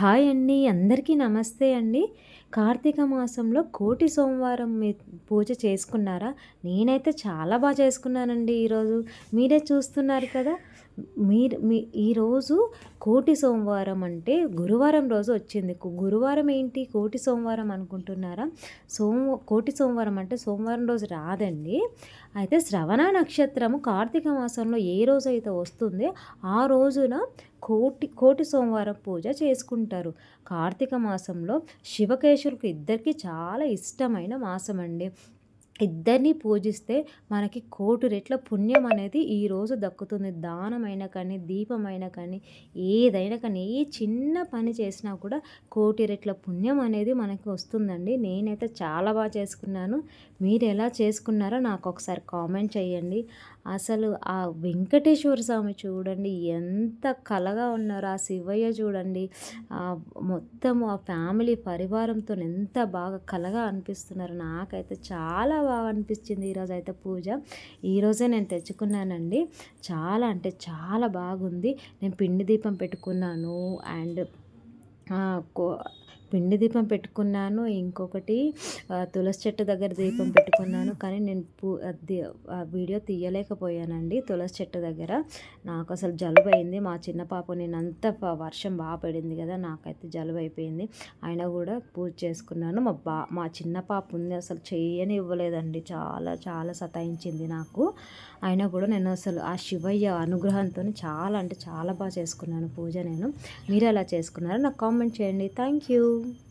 Hi అండి అందరికీ నమస్తే అండి. కార్తీక మాసంలో కోటి సోమవారం మీ పూజ చేసుకున్నారా? నేనైతే చాలా బాగా చేసుకున్నానండి ఈరోజు. మీరే చూస్తున్నారు కదా మీరు మీ ఈరోజు కోటి సోమవారం అంటే గురువారం రోజు వచ్చింది. గురువారం ఏంటి కోటి సోమవారం అనుకుంటున్నారా? సోమ కోటి సోమవారం అంటే సోమవారం రోజు రాదండి. అయితే శ్రవణ నక్షత్రము కార్తీక మాసంలో ఏ రోజు అయితే వస్తుందో ఆ రోజున కోటి కోటి సోమవారం పూజ చేసుకుంటారు. కార్తీక మాసంలో శివకేశవులకు ఇద్దరికి చాలా ఇష్టమైన మాసం అండి ఇద్దరిని పూజిస్తే మనకి కోటి రెట్ల పుణ్యం అనేది ఈరోజు దక్కుతుంది. దానమైన కానీ దీపమైన కానీ ఏదైనా కానీ ఏ చిన్న పని చేసినా కూడా కోటి రెట్ల పుణ్యం అనేది మనకి వస్తుందండి. నేనైతే చాలా బాగా చేసుకున్నాను. మీరు ఎలా చేసుకున్నారో నాకు ఒకసారి కామెంట్ చేయండి. అసలు ఆ వెంకటేశ్వర స్వామి చూడండి ఎంత కలగా ఉన్నారో ఆ శివయ్య చూడండి మొత్తం ఆ ఫ్యామిలీ పరివారంతో ఎంత బాగా కలగా అనిపిస్తున్నారు నాకైతే చాలా బాగా అనిపించింది ఈరోజు అయితే పూజ ఈరోజే నేను తెచ్చుకున్నానండి. చాలా అంటే చాలా బాగుంది. నేను పిండి దీపం పెట్టుకున్నాను అండ్ పిండి దీపం పెట్టుకున్నాను ఇంకొకటి తులసి చెట్టు దగ్గర దీపం పెట్టుకున్నాను. కానీ నేను పూ వీడియో తీయలేకపోయానండి తులసి చెట్టు దగ్గర. నాకు అసలు జలుబు అయింది మా చిన్న పాప నేను అంత వర్షం బాగా పడింది కదా నాకైతే జలుబు అయిపోయింది ఆయన కూడా పూజ చేసుకున్నాను. మా బా మా చిన్న పాప ఉంది అసలు చేయని ఇవ్వలేదండి చాలా చాలా సతాయించింది నాకు. అయినా కూడా నేను అసలు ఆ శివయ్య అనుగ్రహంతో చాలా అంటే చాలా బాగా చేసుకున్నాను పూజ నేను. మీరు ఎలా చేసుకున్నారో నాకు కామెంట్ చేయండి. Thank you. you.